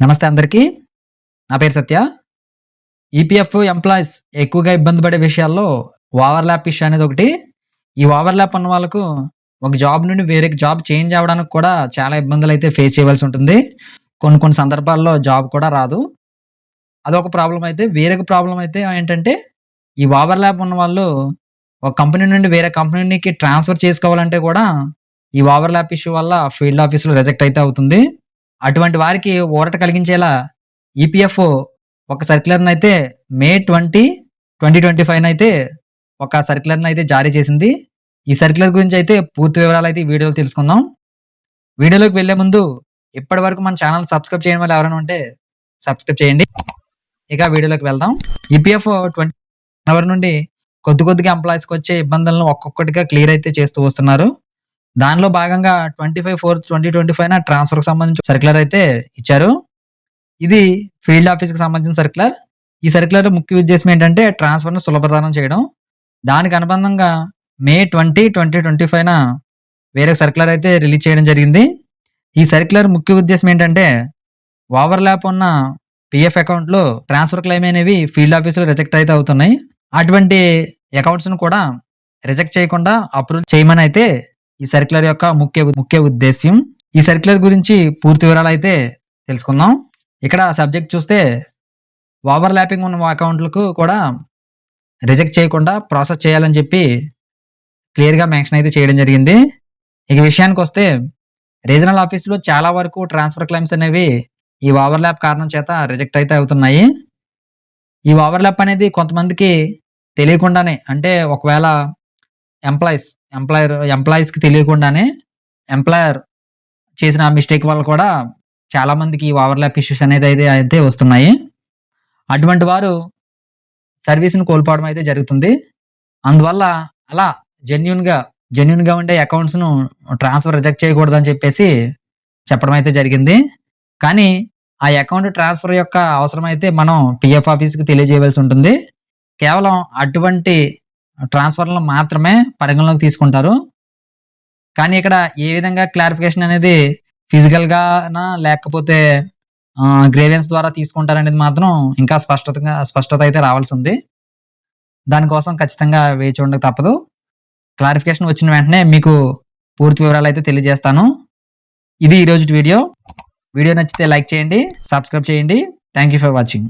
నమస్తే అందరికీ. నా పేరు సత్య. ఈపీఎఫ్ ఎంప్లాయీస్ ఎక్కువగా ఇబ్బంది పడే విషయాల్లో ఓవర్లాప్ ఇష్యూ అనేది ఒకటి. ఈ ఓవర్లాప్ ఉన్న వాళ్ళకు ఒక జాబ్ నుండి వేరే జాబ్ చేంజ్ అవ్వడానికి కూడా చాలా ఇబ్బందులు అయితే ఫేస్ చేయవలసి ఉంటుంది. కొన్ని కొన్ని సందర్భాల్లో జాబ్ కూడా రాదు. అదొక ప్రాబ్లం అయితే. వేరొక ప్రాబ్లం అయితే ఏంటంటే ఈ ఓవర్లాప్ ఉన్న వాళ్ళు ఒక కంపెనీ నుండి వేరే కంపెనీకి ట్రాన్స్ఫర్ చేసుకోవాలంటే కూడా ఈ ఓవర్లాప్ ఇష్యూ వల్ల ఫీల్డ్ ఆఫీసులో రిజెక్ట్ అయితే అవుతుంది. అటువంటి వారికి ఊరట కలిగించేలా ఈపీఎఫ్ఓ ఒక సర్క్యులర్ని అయితే May twenty twenty twenty five అయితే ఒక సర్క్యులర్ని అయితే జారీ చేసింది. ఈ సర్క్యులర్ గురించి అయితే పూర్తి వివరాలు అయితే ఈ వీడియోలో తెలుసుకుందాం. వీడియోలోకి వెళ్ళే ముందు ఇప్పటి వరకు మన ఛానల్ సబ్స్క్రైబ్ చేయడం వల్ల ఎవరైనా ఉంటే సబ్స్క్రైబ్ చేయండి. ఇక వీడియోలోకి వెళ్దాం. ఈపీఎఫ్ ట్వంటీ అవర్ నుండి కొద్ది కొద్దిగా ఎంప్లాయీస్కి వచ్చే ఇబ్బందులను ఒక్కొక్కటిగా క్లియర్ అయితే చేస్తూ వస్తున్నారు. దానిలో భాగంగా twenty five four twenty twenty five నా ట్రాన్స్ఫర్కి సంబంధించి సర్క్యులర్ అయితే ఇచ్చారు. ఇది ఫీల్డ్ ఆఫీస్కి సంబంధించిన సర్క్యులర్. ఈ సర్క్యులర్ ముఖ్య ఉద్దేశం ఏంటంటే ట్రాన్స్ఫర్ను సులభతరం చేయడం. దానికి అనుబంధంగా మే ట్వంటీ ట్వంటీ ట్వంటీ ఫైవ్న వేరే సర్క్యులర్ అయితే రిలీజ్ చేయడం జరిగింది. ఈ సర్క్యులర్ ముఖ్య ఉద్దేశం ఏంటంటే ఓవర్ ల్యాప్ ఉన్న పిఎఫ్ అకౌంట్లో ట్రాన్స్ఫర్ క్లెయిమ్ అనేవి ఫీల్డ్ ఆఫీసులో రిజెక్ట్ అయితే అవుతున్నాయి. అటువంటి అకౌంట్స్ను కూడా రిజెక్ట్ చేయకుండా అప్రూవ్ చేయమని అయితే ఈ సర్క్యులర్ యొక్క ముఖ్య ముఖ్య ఉద్దేశ్యం. ఈ సర్క్యులర్ గురించి పూర్తి వివరాలు అయితే తెలుసుకుందాం. ఇక్కడ సబ్జెక్ట్ చూస్తే ఓవర్ ల్యాపింగ్ ఉన్న అకౌంట్లకు కూడా రిజెక్ట్ చేయకుండా ప్రాసెస్ చేయాలని చెప్పి క్లియర్గా మెన్షన్ అయితే చేయడం జరిగింది. ఇక విషయానికి వస్తే రీజనల్ ఆఫీస్లో చాలా వరకు ట్రాన్స్ఫర్ క్లైమ్స్ అనేవి ఈ ఓవర్ ల్యాప్ కారణం చేత రిజెక్ట్ అయితే అవుతున్నాయి. ఈ ఓవర్ ల్యాప్ అనేది కొంతమందికి తెలియకుండానే అంటే ఒకవేళ ఎంప్లాయీస్ ఎంప్లాయర్ ఎంప్లాయీస్కి తెలియకుండానే ఎంప్లాయర్ చేసిన మిస్టేక్ వల్ల కూడా చాలామందికి ఈ ఓవర్లాప్ ఇష్యూస్ అనేది అయితే అయితే వస్తున్నాయి. అటువంటి వారు సర్వీస్ని కోల్పోవడం అయితే జరుగుతుంది. అందువల్ల అలా జెన్యున్గా జెన్యున్గా ఉండే అకౌంట్స్ను ట్రాన్స్ఫర్ రిజెక్ట్ చేయకూడదని చెప్పేసి చెప్పడం అయితే జరిగింది. కానీ ఆ అకౌంట్ ట్రాన్స్ఫర్ యొక్క అవసరం అయితే మనం పిఎఫ్ ఆఫీస్కి తెలియజేయవలసి ఉంటుంది. కేవలం అటువంటి ట్రాన్స్ఫర్లను మాత్రమే పరిగణలోకి తీసుకుంటారు. కానీ ఇక్కడ ఏ విధంగా క్లారిఫికేషన్ అనేది ఫిజికల్గానా లేకపోతే గ్రేవియన్స్ ద్వారా తీసుకుంటారనేది మాత్రం ఇంకా స్పష్టతగా స్పష్టత అయితే రావాల్సి ఉంది. దానికోసం ఖచ్చితంగా వేచి ఉండక తప్పదు. క్లారిఫికేషన్ వచ్చిన వెంటనే మీకు పూర్తి వివరాలు అయితే తెలియజేస్తాను. ఇది ఈరోజు వీడియో. వీడియో నచ్చితే లైక్ చేయండి సబ్స్క్రైబ్ చేయండి. Thank you for watching.